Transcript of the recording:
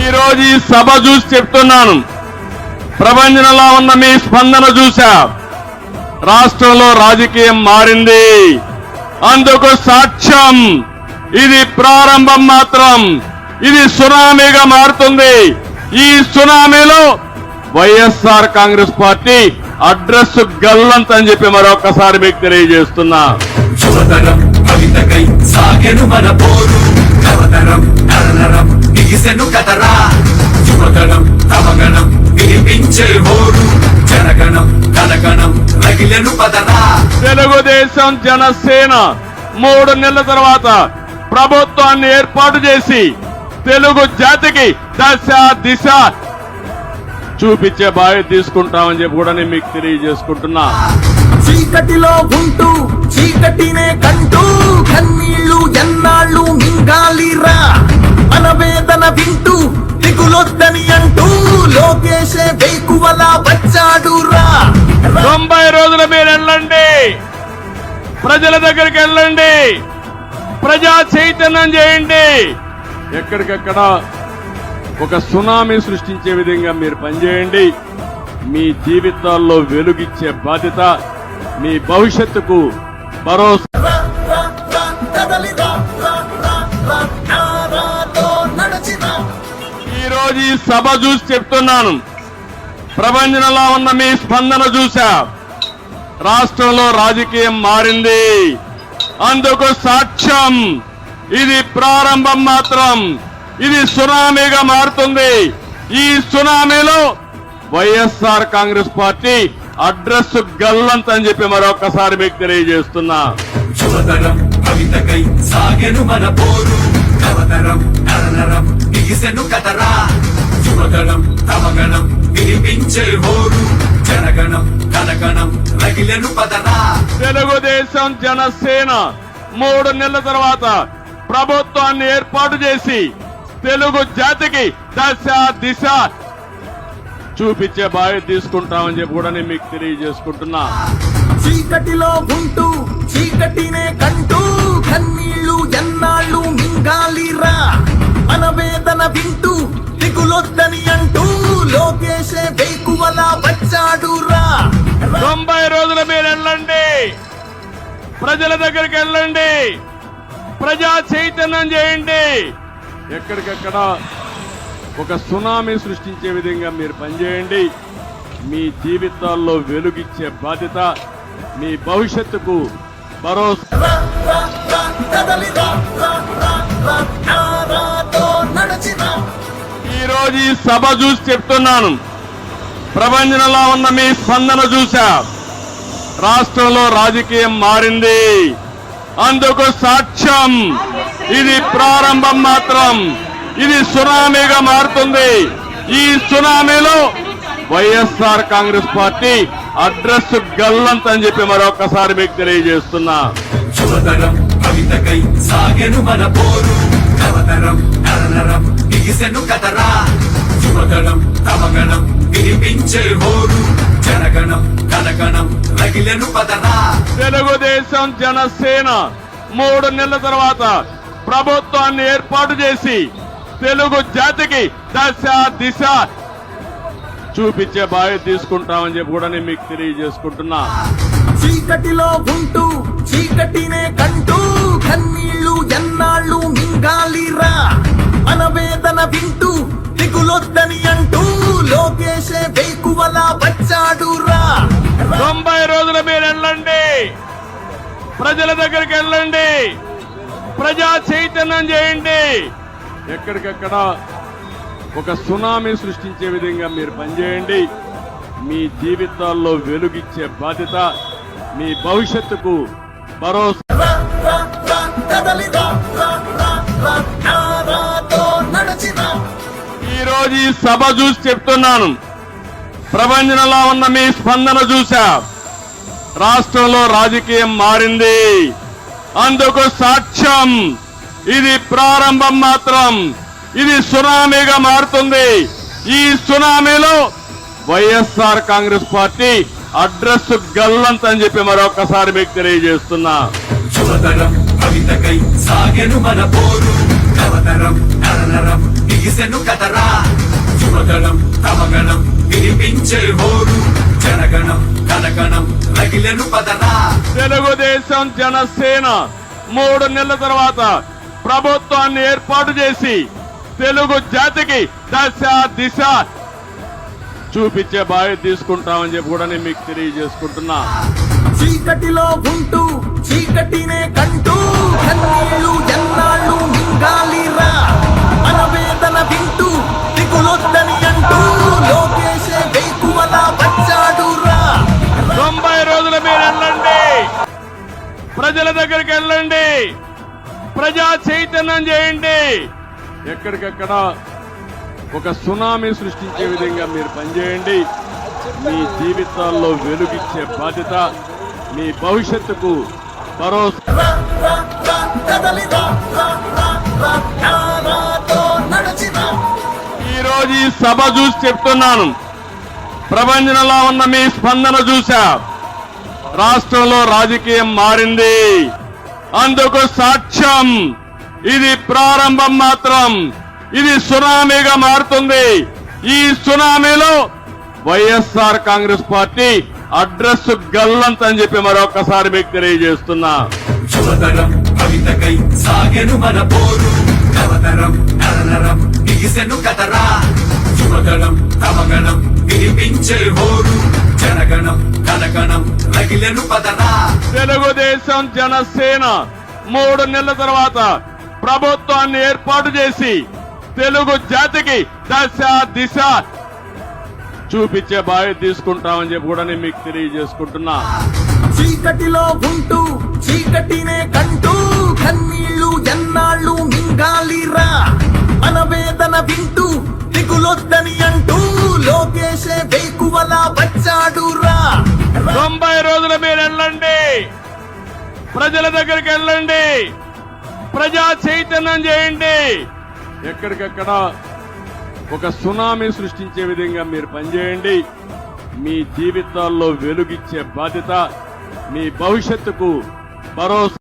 ఈరోజు ఈ సభ చూసి చెప్తున్నాను. ప్రపంచంలో ఉన్న మీ స్పందన చూసా రాష్ట్రంలో రాజకీయం మారింది. అందుకు సాక్ష్యం. ఇది ప్రారంభం మాత్రం. ఇది సునామీగా మారుతుంది. ఈ సునామీలో వైఎస్ఆర్ కాంగ్రెస్ పార్టీ అడ్రస్ గల్లంతని అని చెప్పి మరొకసారి మీకు తెలియజేస్తున్నా. కవితకై సాగెను మన పోరు నవతరం నరనరం బిగిసెను కదరా. యువతరం తమగణం వినిపించే హోరు. జనగణం కనగణం రగిలెను పదరా. తెలుగుదేశం జనసేన మూడు నెలల తర్వాత ప్రభుత్వాన్ని ఏర్పాటు చేసి తెలుగు జాతికి దశ దిశ చూపించే బాధ్యత తీసుకుంటామని చెప్పి కూడా నేను మీకు తెలియజేసుకుంటున్నా. చీకటిలో ఉంటూ చీకటినే కంటూ కన్నీళ్ళు ఎన్నాళ్ళు మింగాలిరా? మన వేదన వింటూ దిగులొద్దని అంటూ లోకేశే వేకువలా వచ్చాడురా. తొంభై రోజుల మీరు వెళ్ళండి. ప్రజల దగ్గరికి వెళ్ళండి. ప్రజా చైతన్యం చేయండి. ఎక్కడికక్కడ ఒక సునామీ సృష్టించే విధంగా మీరు పనిచేయండి. మీ జీవితాల్లో వెలుగిచ్చే బాధ్యత మీ భవిష్యత్తుకు భరోసా. ఈరోజు ఈ ఈ సభ చూసి చెప్తున్నాను. ప్రపంచంలో ఉన్న మీ స్పందన చూసా. రాష్ట్రంలో రాజకీయం మారింది. అందుకు సాక్ష్యం. ఇది ప్రారంభం మాత్రం. ఇది సునామీగా మారుతుంది. ఈ సునామీలో వైఎస్ఆర్ కాంగ్రెస్ పార్టీ అడ్రస్ గల్లంత్ అని చెప్పి మరొకసారి మీకు తెలియజేస్తున్నా. యువతరం కవితకై సాగెను మన పోరు. నవతరం నరనరం బిగిసెను కదరా యువతరం తమగణం వినిపించే హోరు. జనగణం కనగణం రగిలెను పదరా. తెలుగుదేశం జనసేన మూడు నెలల తర్వాత ప్రభుత్వాన్ని ఏర్పాటు చేసి తెలుగు జాతికి దశ దిశ చూపించే బాధ్యత తీసుకుంటామని చెప్పి కూడా నేను మీకు తెలియజేసుకుంటున్నా. చీకటిలో ఉంటూ చీకటినే కంటూ కన్నీళ్ళు ఎన్నాళ్ళు మింగాలిరా? మన వేదన వింటూ దిగులొద్దని అంటూ లోకేశే వేకువలా వచ్చాడురా. తొంభై రోజుల మీరు వెళ్ళండి. ప్రజల దగ్గరికి వెళ్ళండి. ప్రజా చైతన్యం చేయండి. ఎక్కడికక్కడ ఒక సునామీ సృష్టించే విధంగా మీరు పనిచేయండి. మీ జీవితాల్లో వెలుగిచ్చే బాధ్యత మీ భవిష్యత్తుకు భరోసా. ఈరోజు ఈ ఈ సభ చూసి చెప్తున్నాను. ప్రపంచంలో ఉన్న మీ స్పందన చూసా. రాష్ట్రంలో రాజకీయం మారింది. అందుకు సాక్ష్యం. ఇది ప్రారంభం మాత్రం. ఇది సునామీగా మారుతుంది. ఈ సునామీలో వైఎస్ఆర్ కాంగ్రెస్ పార్టీ అడ్రస్ గల్లంత్ అని చెప్పి మరొకసారి మీకు తెలియజేస్తున్నా. తెలుగుదేశం జనసేన మూడు నెలల తర్వాత ప్రభుత్వాన్ని ఏర్పాటు చేసి తెలుగు జాతికి దశ దిశ చూపించే బాధ్యత తీసుకుంటామని చెప్పి కూడా నేను మీకు తెలియజేసుకుంటున్నా. చీకటిలో ఉంటూ చీకటినే కంటూ కన్నీళ్ళు ఎన్నాళ్ళు మింగాలిరా? మన వేదన వింటూ దిగులొద్దని అంటూ లోకేశే వేకువలా వచ్చాడురా. తొంభై రోజుల మీరు వెళ్ళండి. ప్రజల దగ్గరికి వెళ్ళండి. ప్రజా చైతన్యం చేయండి. ఎక్కడికక్కడ ఒక సునామీ సృష్టించే విధంగా మీరు పనిచేయండి. మీ జీవితాల్లో వెలుగిచ్చే బాధ్యత మీ భవిష్యత్తుకు భరోసా. నడచిరా ఈ సభ చూసి చెప్తున్నాను. ప్రపంచంలో ఉన్న మీ స్పందన చూసా. రాష్ట్రంలో రాజకీయం మారింది. అందుకు సాక్ష్యం. ఇది ప్రారంభం మాత్రం ఇది సునామీగా మారుతుంది. ఈ సునామీలో వైఎస్ఆర్ కాంగ్రెస్ పార్టీ అడ్రస్ గల్లంత్ అని చెప్పి మరొకసారి మీకు తెలియజేస్తున్నా. యువతరం కవితకై సాగెను మన పోరు. నవతరం నరనరం బిగిసెను కదరా. యువగణం తమగణం వినిపించే హోరు. జనగణం కనగణం రగిలెను పదరా. తెలుగుదేశం జనసేన మూడు నెలల తర్వాత ప్రభుత్వాన్ని ఏర్పాటు చేసి తెలుగు జాతికి దశ దిశ చూపించే బాధ్యత తీసుకుంటామని చెప్పి కూడా నేను మీకు తెలియజేసుకుంటున్నా. చీకటిలో ఉంటూ చీకటినే కంటూ కన్నీళ్ళు ఎన్నాళ్ళు మింగాలిరా? మనవేదన వింటూ దిగులొద్దని అంటూ లోకేశే వేకువలా వచ్చాడురా. తొంభై రోజులు మీరు వెళ్ళండి. ప్రజల దగ్గరికి వెళ్ళండి. ప్రజా చైతన్యం చేయండి. ఎక్కడికక్కడ ఒక సునామీ సృష్టించే విధంగా మీరు పనిచేయండి. మీ జీవితాల్లో వెలుగిచ్చే బాధ్యత మీ భవిష్యత్తుకు భరోసా. ఈరోజు ఈ సభ చూసి చెప్తున్నాను. ప్రపంచంలో ఉన్న మీ స్పందన చూశా. రాష్ట్రంలో రాజకీయం మారింది. అందుకు సాక్ష్యం. ఇది ప్రారంభం మాత్రం. ఇది సునామీగా మారుతుంది. ఈ సునామీలో వైఎస్ఆర్ కాంగ్రెస్ పార్టీ అడ్రస్ గల్లంత్ అని చెప్పి మరొకసారి మీకు తెలియజేస్తున్నా. యువతరం కవితకై సాగెను మన పోరు. నవతరం నరనరం కదరా యువగణం తమగణం వినిపించే హోరు. జనగణం కనగణం రగిలెను పదరా తెలుగుదేశం జనసేన మూడు నెలల తర్వాత ప్రభుత్వాన్ని ఏర్పాటు చేసి తెలుగు జాతికి దశ దిశ చూపించే బాధ్యత తీసుకుంటామని చెప్పి కూడా నేను మీకు తెలియజేసుకుంటున్నా. చీకటిలో ఉంటూ చీకటినే కంటూ కన్నీళ్ళు తొంభై రోజుల మీరు వెళ్ళండి. ప్రజల దగ్గరికి వెళ్ళండి. ప్రజా చైతన్యం చేయండి. ఎక్కడికక్కడ ఒక సునామీ సృష్టించే విధంగా మీరు పనిచేయండి. మీ జీవితాల్లో వెలుగిచ్చే బాధ్యత మీ భవిష్యత్తుకు భరోసా